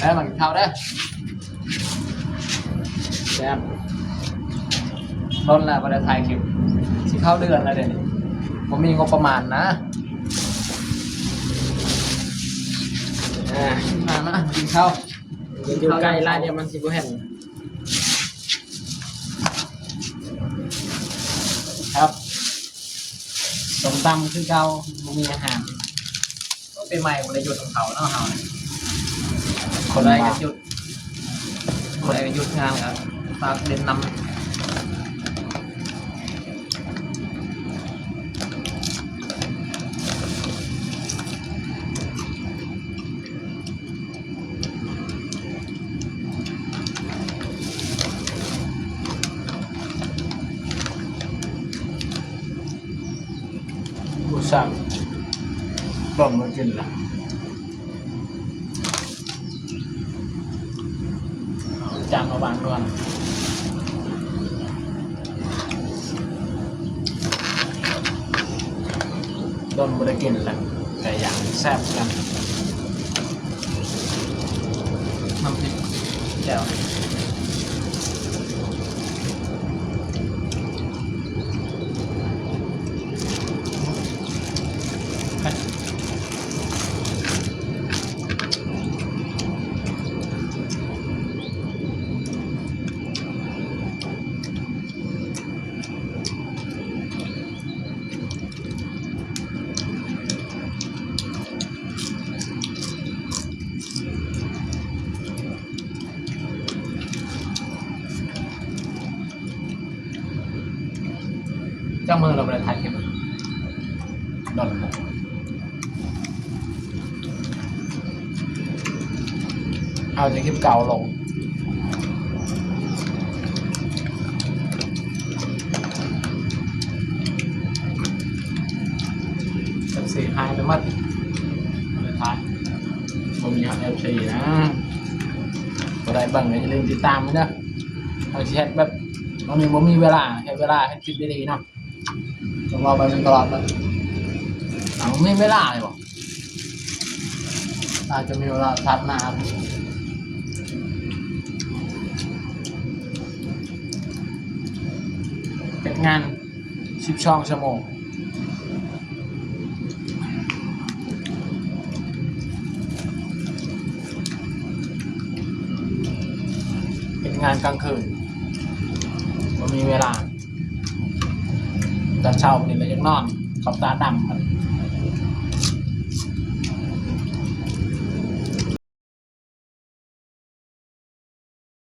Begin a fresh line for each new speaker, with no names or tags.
แล้วมันเข้าได้อแซ่บต้นแล้วประเทศไทยคลิปสิเข้าเดือนแล้วเดี๋ยวนี้ผมมีงบประมาณนะอ่ามามากินข้าว
อยู่ใกล้ร้านเดียวมันสิบ่เห็น
ครับสมตำคือเก่าบ่มีอาหาร ก็เป็นใหม่คนได้หยุดของเขาเนาะเฮาเนี่ย คนใดก็หยุดคนใดก็หยุดงานครับฝากเล่นนำ
ผู้สั่งบ่มากินละ
จานมาบางด่วนโดนบริกินแหละไก่ย่างแซ่บกันน้ำพริกแจ่ว เจ้าเมืองเราบริไทยเก็บโดนเลยเอาจากคลิปเก่าลงสักสี่ห้าไปมัดสุดท้ายผมอยากเอฟซีนะก็ได้บังเลยอย่าลืมติดตามด้วยนะเอาแชทแบบมันมีผมมีเวลาให้เวลาให้คลิปดีๆเนาะ ต้องรอไปจนตลอดเลยเอาไม่เวลาเลยบอกอาจจะมีเวลาทัดหน้าครับเป็นงานสิบช่องชั่วโมงเป็นงานกลางคืนมันมีเวลา ตอนเช้านี่เรายังนอนขอบตาดำครับ